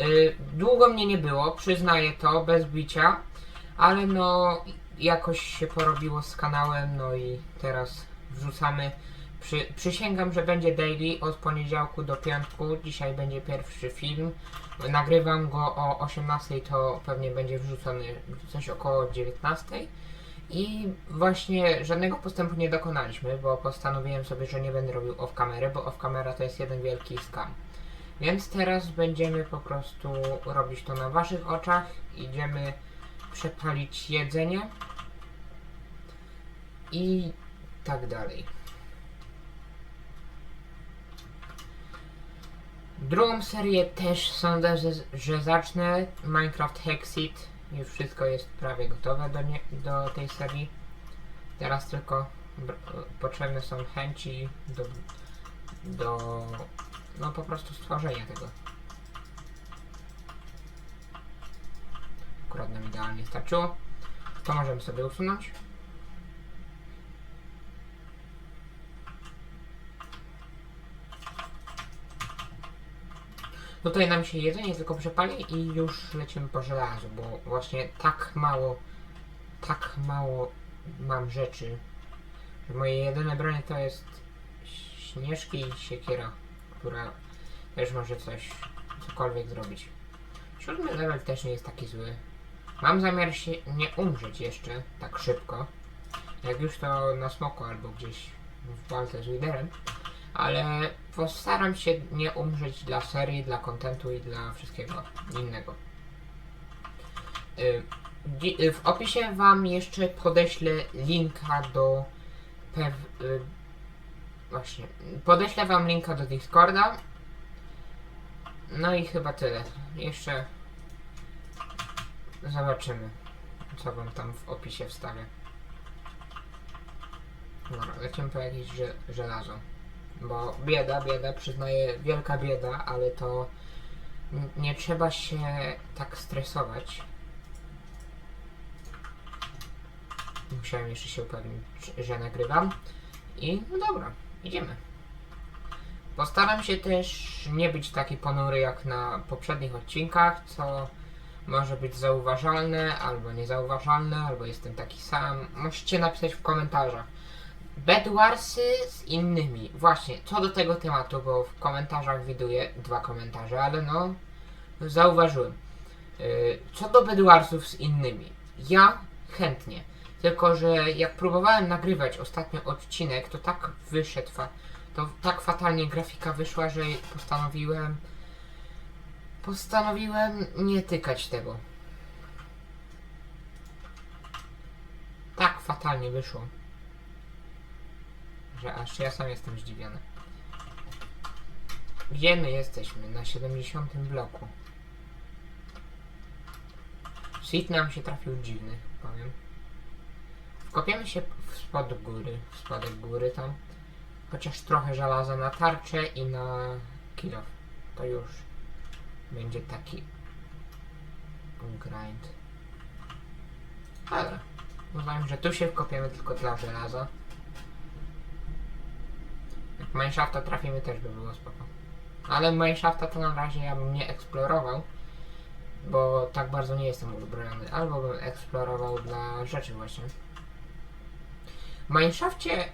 Y, długo mnie nie było, przyznaję to, bez bicia, ale no jakoś się porobiło z kanałem, no i teraz wrzucamy. Przy, przysięgam, że będzie daily od poniedziałku do piątku. Dzisiaj będzie pierwszy film. Nagrywam go o 18, to pewnie będzie wrzucony coś około 19. I właśnie żadnego postępu nie dokonaliśmy, bo postanowiłem sobie, że nie będę robił off kamery, bo off kamera to jest jeden wielki scam. Więc teraz będziemy po prostu robić to na waszych oczach. Idziemy przepalić jedzenie i tak dalej. Drugą serię też sądzę, że, zacznę. Minecraft Hexit. Już wszystko jest prawie gotowe do, nie, do tej serii. Teraz tylko potrzebne są chęci do, do no po prostu stworzenia tego. Akurat nam idealnie starczyło. To możemy sobie usunąć. Tutaj nam się jedzenie tylko przepali i już lecimy po żelazo, bo właśnie tak mało, tak mało mam rzeczy, moje jedyne bronie to jest śnieżki i siekiera, która też może coś, cokolwiek zrobić. Siódmy level też nie jest taki zły. Mam zamiar się nie umrzeć jeszcze tak szybko. Jak już to na smoko albo gdzieś w walce z liderem. Ale postaram się nie umrzeć dla serii, dla kontentu i dla wszystkiego innego. Y, y, W opisie wam jeszcze podeślę linka do pew... Właśnie. Podeślę wam linka do Discorda. No i chyba tyle. Jeszcze zobaczymy, co wam tam w opisie wstawię. Dobra, lecimy po jakieś że- żelazo. Bo bieda, bieda, przyznaję, wielka bieda, ale to nie trzeba się tak stresować. Musiałem jeszcze się upewnić, że nagrywam. I no dobra, idziemy. Postaram się też nie być taki ponury jak na poprzednich odcinkach, co może być zauważalne, albo niezauważalne, albo jestem taki sam. Musicie napisać w komentarzach. Bedwarsy z innymi. Właśnie, co do tego tematu, bo w komentarzach widuję dwa komentarze, ale no, zauważyłem. Yy, co do Bedwarsów z innymi. Ja chętnie. Tylko, że jak próbowałem nagrywać ostatnio odcinek, to tak wyszedł, to tak fatalnie grafika wyszła, że postanowiłem postanowiłem nie tykać tego. Tak fatalnie wyszło że aż ja sam jestem zdziwiony. Gdzie my jesteśmy? Na 70 bloku. Seat nam się trafił dziwny, powiem. Wkopiemy się w spod góry, w spodek góry tam. Chociaż trochę żelaza na tarczę i na kilo. To już będzie taki grind. Ale uznałem, że tu się wkopiemy tylko dla żelaza. Jak Mineshafta trafimy też by było spoko. Ale Mineshafta to na razie ja bym nie eksplorował, bo tak bardzo nie jestem uzbrojony. Albo bym eksplorował dla rzeczy właśnie. W Mineshafcie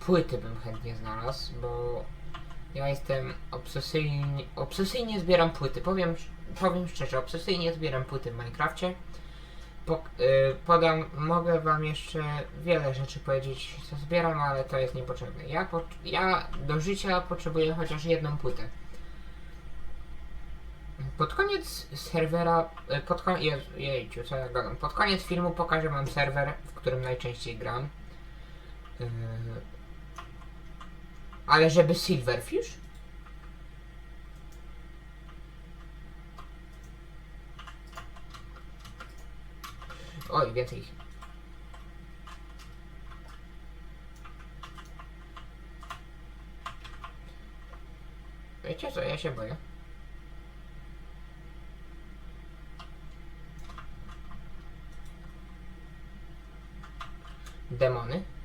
płyty bym chętnie znalazł, bo ja jestem obsesyjnie, obsesyjnie zbieram płyty. Powiem, powiem szczerze, obsesyjnie zbieram płyty w Minecrafcie. Po, y, podam, mogę wam jeszcze wiele rzeczy powiedzieć, co zbieram, ale to jest niepotrzebne. Ja, po, ja do życia potrzebuję chociaż jedną płytę. Pod koniec serwera, y, pod koniec, je, jejciu, co ja gadam, pod koniec filmu pokażę wam serwer, w którym najczęściej gram. Y, ale żeby Silverfish? Oj, więcej ich. Wiecie co, ja się boję. Demony.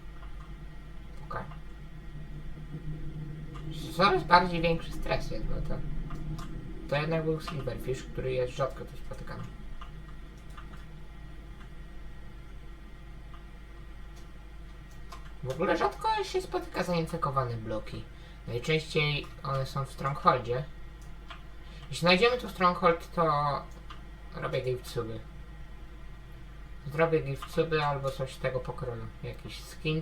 Coraz bardziej większy stres jest, bo to to jednak był silverfish, który jest rzadko tu spotykany. W ogóle rzadko się spotyka zainfekowane bloki. Najczęściej one są w Strongholdzie. Jeśli znajdziemy tu Stronghold, to robię gift suby. Zrobię gift suby albo coś tego pokroju. Jakiś skin.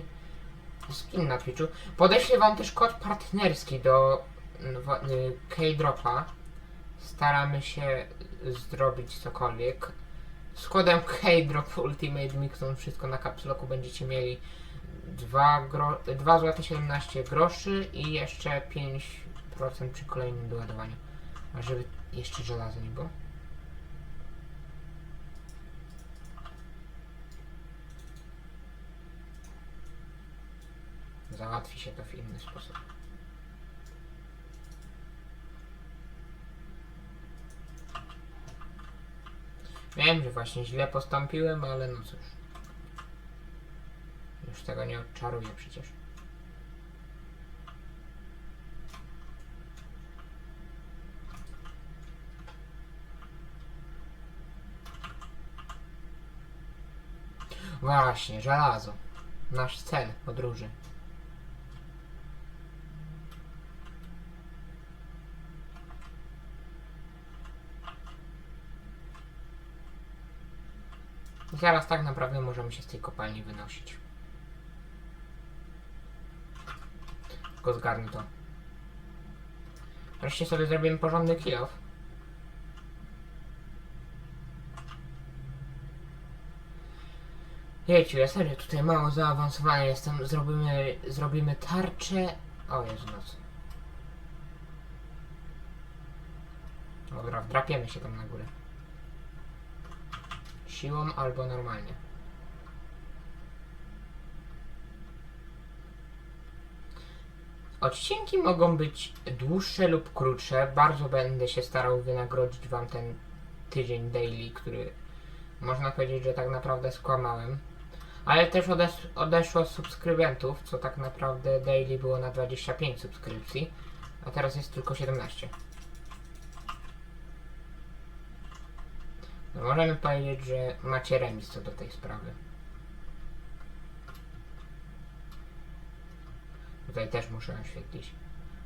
Skin na Twitchu. Podeślę wam też kod partnerski do wa- y, K-Dropa. Staramy się zrobić cokolwiek. Z kodem K-Drop Ultimate Mixon wszystko na kapsloku będziecie mieli 2, gro, 2 zł 17 groszy i jeszcze 5% przy kolejnym doładowaniu. A żeby jeszcze żelazo nie było. Załatwi się to w inny sposób. Wiem, że właśnie źle postąpiłem, ale no cóż. Już tego nie odczaruję przecież. Właśnie, żelazo. Nasz cel podróży. Zaraz tak naprawdę możemy się z tej kopalni wynosić. Tylko zgarnę to. Wreszcie sobie zrobimy porządny kill off. Jejciu, ja serio tutaj mało zaawansowany jestem. Zrobimy, zrobimy tarczę. O Jezu, noc. Dobra, wdrapiemy się tam na górę. Siłą albo normalnie. Odcinki mogą być dłuższe lub krótsze. Bardzo będę się starał wynagrodzić Wam ten tydzień daily, który można powiedzieć, że tak naprawdę skłamałem. Ale też odes- odeszło subskrybentów, co tak naprawdę daily było na 25 subskrypcji, a teraz jest tylko 17. możemy powiedzieć, że macie remis co do tej sprawy. Tutaj też muszę oświetlić,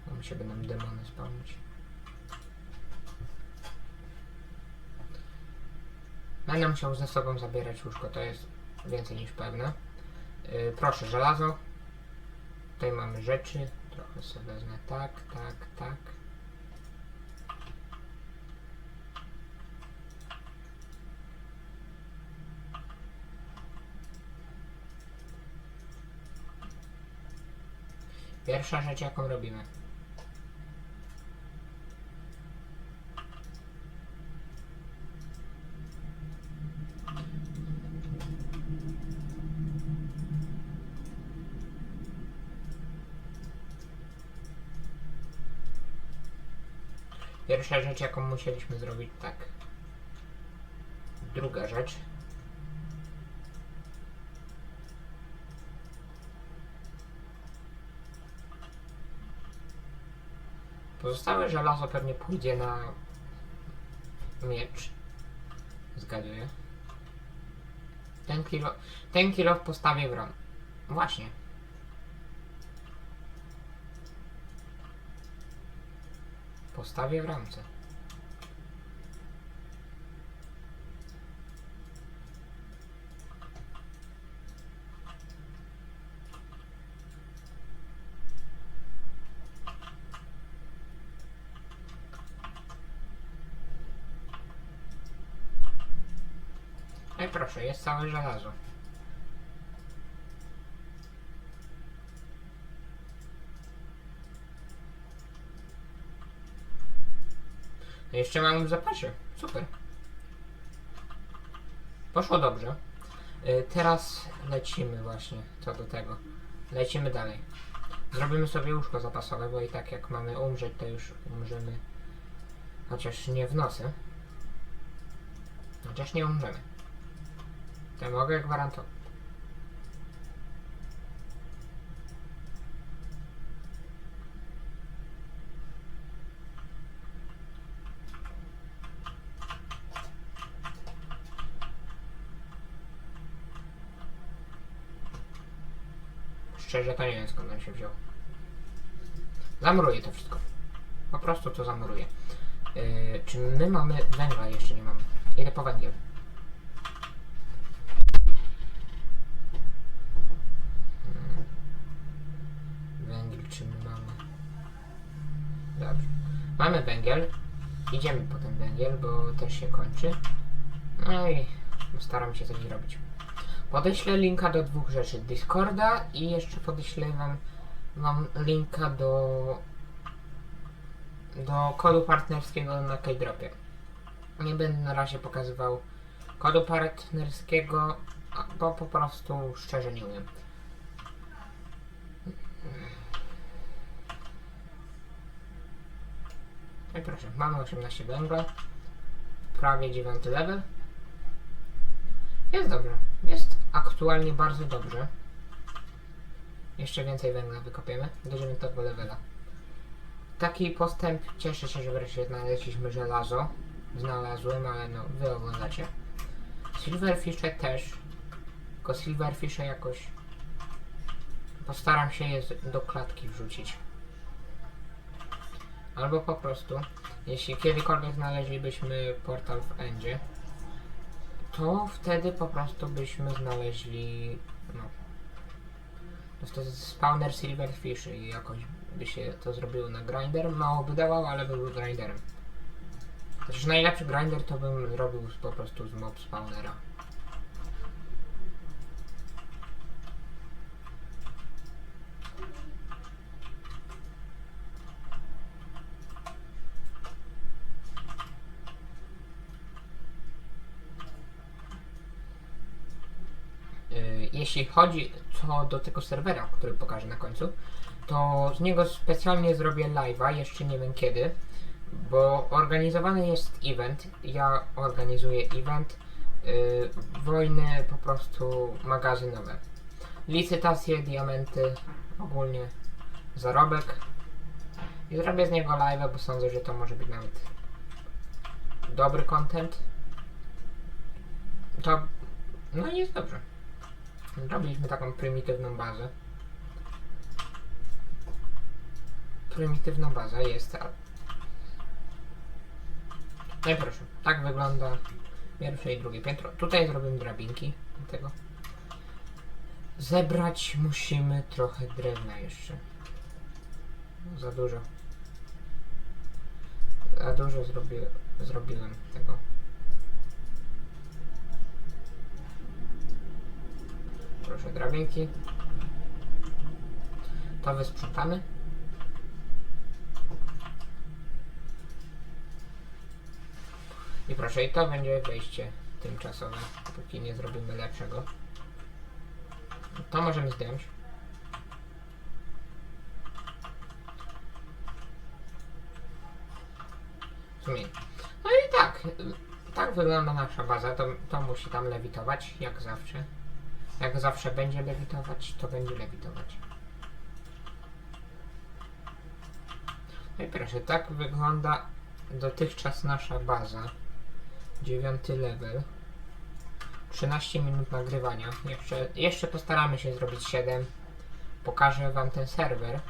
bo mi się będą demony spełnić. Będę musiał ze sobą zabierać łóżko, to jest więcej niż pewne. Yy, proszę, żelazo. Tutaj mamy rzeczy. Trochę sobie wezmę tak, tak, tak. Pierwsza rzecz, jaką robimy. Pierwsza rzecz, jaką musieliśmy zrobić, tak. Druga rzecz. Pozostałe żelazo pewnie pójdzie na miecz. Zgaduję. Ten kilo, ten kilo w ram. Właśnie. Postawię w ramce. Jest całe żelazo. No Jeszcze mamy w zapasie. Super. Poszło dobrze. Y, teraz lecimy właśnie co do tego. Lecimy dalej. Zrobimy sobie łóżko zapasowe, bo i tak jak mamy umrzeć, to już umrzemy. Chociaż nie w nocy. Chociaż nie umrzemy. Nie mogę gwarantować. Szczerze to nie wiem skąd on się wziął. Zamuruję to wszystko. Po prostu to zamuruję. Yy, czy my mamy węgla? Jeszcze nie mamy. Idę po węgiel. Mamy węgiel. Idziemy po ten węgiel, bo też się kończy. No i staram się coś zrobić. Podeślę linka do dwóch rzeczy. Discorda i jeszcze podeślę wam, wam linka do do kodu partnerskiego na Keydropie. Nie będę na razie pokazywał kodu partnerskiego, bo po prostu szczerze nie umiem. No i proszę, mamy 18 węgla, prawie 9 level. Jest dobrze, jest aktualnie bardzo dobrze. Jeszcze więcej węgla wykopiemy do 9 levela. Taki postęp, cieszę się, że wreszcie znaleźliśmy żelazo. Znalazłem, ale no, wy oglądacie. Silverfishe też. Tylko Silverfishe jakoś postaram się je do klatki wrzucić. Albo po prostu, jeśli kiedykolwiek znaleźlibyśmy portal w Endzie, to wtedy po prostu byśmy znaleźli, no, to jest spawner silverfish i jakoś by się to zrobiło na grinder. Mało by dawał, ale by był grinderem. Chociaż najlepszy grinder to bym zrobił po prostu z mob spawnera. Yy, jeśli chodzi co do tego serwera, który pokażę na końcu, to z niego specjalnie zrobię live'a, jeszcze nie wiem kiedy, bo organizowany jest event, ja organizuję event, yy, wojny po prostu magazynowe. Licytacje, diamenty, ogólnie zarobek. I zrobię z niego live'a, bo sądzę, że to może być nawet dobry content. To, no i jest dobrze. Robiliśmy taką prymitywną bazę. Prymitywna baza jest. No i proszę, tak wygląda pierwsze i drugie piętro. Tutaj zrobimy drabinki do tego. Zebrać musimy trochę drewna jeszcze. Za dużo. Za dużo zrobi, zrobiłem tego. Proszę drabinki. To wysprzątamy. I proszę, i to będzie wejście tymczasowe, póki nie zrobimy lepszego. To możemy zdjąć. No i tak, tak wygląda nasza baza. To, to musi tam lewitować, jak zawsze. Jak zawsze będzie lewitować, to będzie lewitować. No i proszę, tak wygląda dotychczas nasza baza. Dziewiąty level. 13 minut nagrywania. Jeszcze, jeszcze postaramy się zrobić 7. Pokażę wam ten serwer.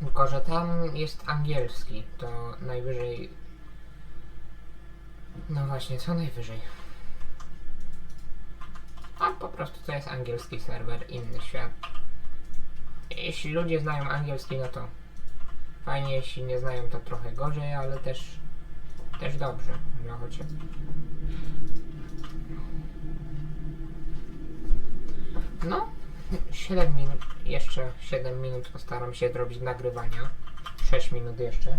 Tylko, że tam jest angielski. To najwyżej... No właśnie, co najwyżej? Prostu to jest angielski serwer, inny świat. Jeśli ludzie znają angielski, no to fajnie, jeśli nie znają, to trochę gorzej, ale też, też dobrze, że chociaż. No, 7 minut, jeszcze 7 minut postaram się zrobić nagrywania. 6 minut jeszcze.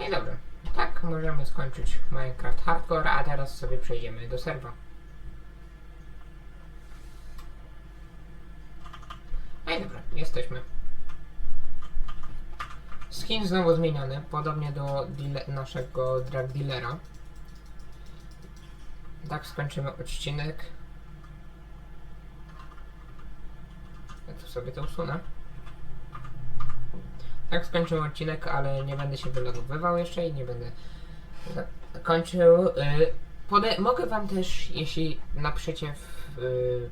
No i dobra, tak możemy skończyć Minecraft Hardcore, a teraz sobie przejdziemy do serwa. No i dobra, jesteśmy. Skin znowu zmieniony, podobnie do naszego drag dealera. Tak skończymy odcinek. Ja tu sobie to usunę. Tak skończyłem odcinek, ale nie będę się wylogowywał jeszcze i nie będę kończył. Y, Pode- mogę wam też, jeśli napiszecie w, y,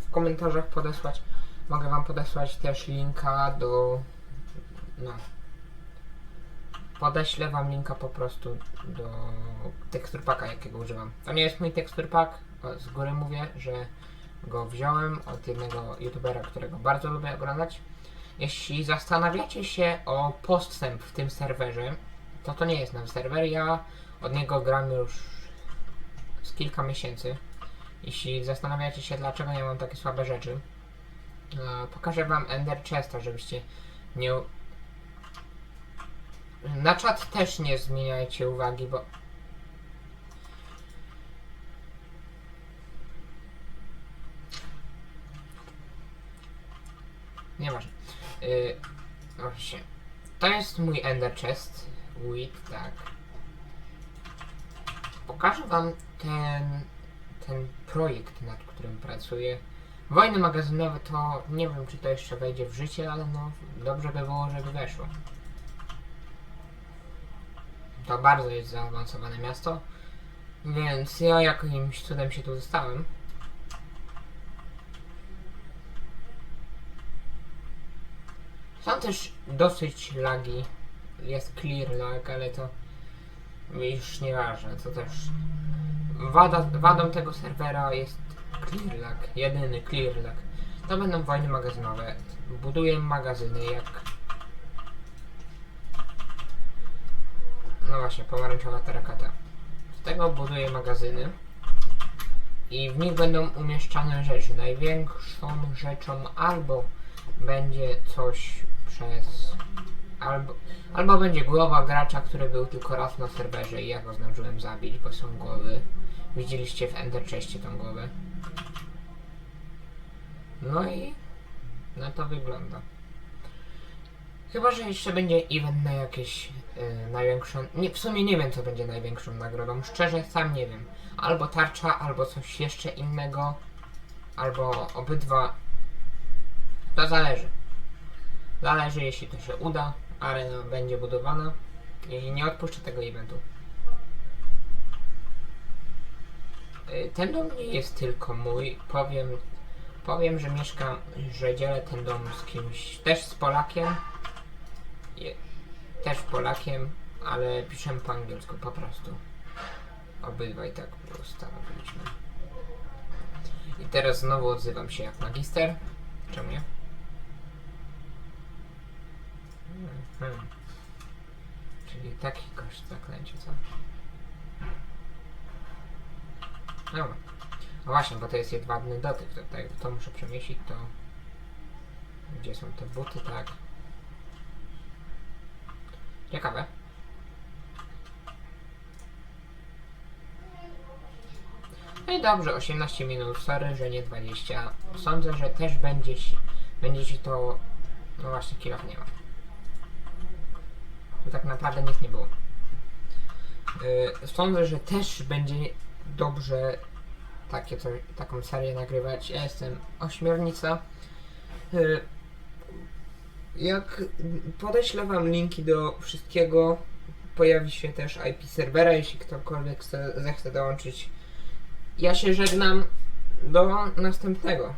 w komentarzach podesłać, mogę wam podesłać też linka do no podeślę wam linka po prostu do teksturpaka jakiego używam. To nie jest mój teksturpak, z góry mówię, że go wziąłem od jednego youtubera, którego bardzo lubię oglądać. Jeśli zastanawiacie się o postęp w tym serwerze, to to nie jest nasz serwer, ja od niego gram już z kilka miesięcy. Jeśli zastanawiacie się dlaczego ja mam takie słabe rzeczy, pokażę wam Ender Chesta, żebyście nie na czat też nie zmieniajcie uwagi, bo. Nieważne. Yy, właśnie. To jest mój Ender Chest. Wheat, tak. Pokażę wam ten, ten projekt, nad którym pracuję. Wojny magazynowe to nie wiem, czy to jeszcze wejdzie w życie, ale no dobrze by było, żeby weszło. To bardzo jest zaawansowane miasto. Więc ja jakimś cudem się tu dostałem. Są też dosyć lagi. Jest clear lag, ale to już nieważne. To też wada, wadą tego serwera jest clear lag. Jedyny clear lag. To będą wojny magazynowe. Buduję magazyny jak No właśnie, pomarańczowa terakata. Z tego buduję magazyny i w nich będą umieszczane rzeczy. Największą rzeczą albo będzie coś przez... Albo, albo będzie głowa gracza, który był tylko raz na serwerze i ja go zdążyłem zabić, bo są głowy. Widzieliście w Ender Chestie tą głowę. No i na to wygląda. Chyba, że jeszcze będzie event na jakieś y, największą. Nie, w sumie nie wiem, co będzie największą nagrodą. Szczerze, sam nie wiem. Albo tarcza, albo coś jeszcze innego, albo obydwa. To zależy. Zależy, jeśli to się uda. Arena będzie budowana i nie odpuszczę tego eventu. Y, Ten dom nie jest tylko mój. Powiem, powiem, że mieszkam, że dzielę ten dom z kimś, też z Polakiem je, też Polakiem, ale piszę po angielsku po prostu. Obydwaj tak postanowiliśmy. I teraz znowu odzywam się jak magister. Czemu nie? Mhm. Czyli taki koszt zaklęcie, co? No właśnie, bo to jest jedwabny dotyk, to, tak, to muszę przemieścić, to... Gdzie są te buty, tak? Ciekawe. No i dobrze, 18 minut, sorry, że nie 20. Sądzę, że też będzie będzie ci to... No właśnie, kilach nie ma. Tu tak naprawdę nic nie było. Yy, sądzę, że też będzie dobrze takie taką serię nagrywać. Ja jestem ośmiornica. Yy, jak podeślę wam linki do wszystkiego, pojawi się też IP serwera, jeśli ktokolwiek chce, zechce dołączyć. Ja się żegnam do następnego.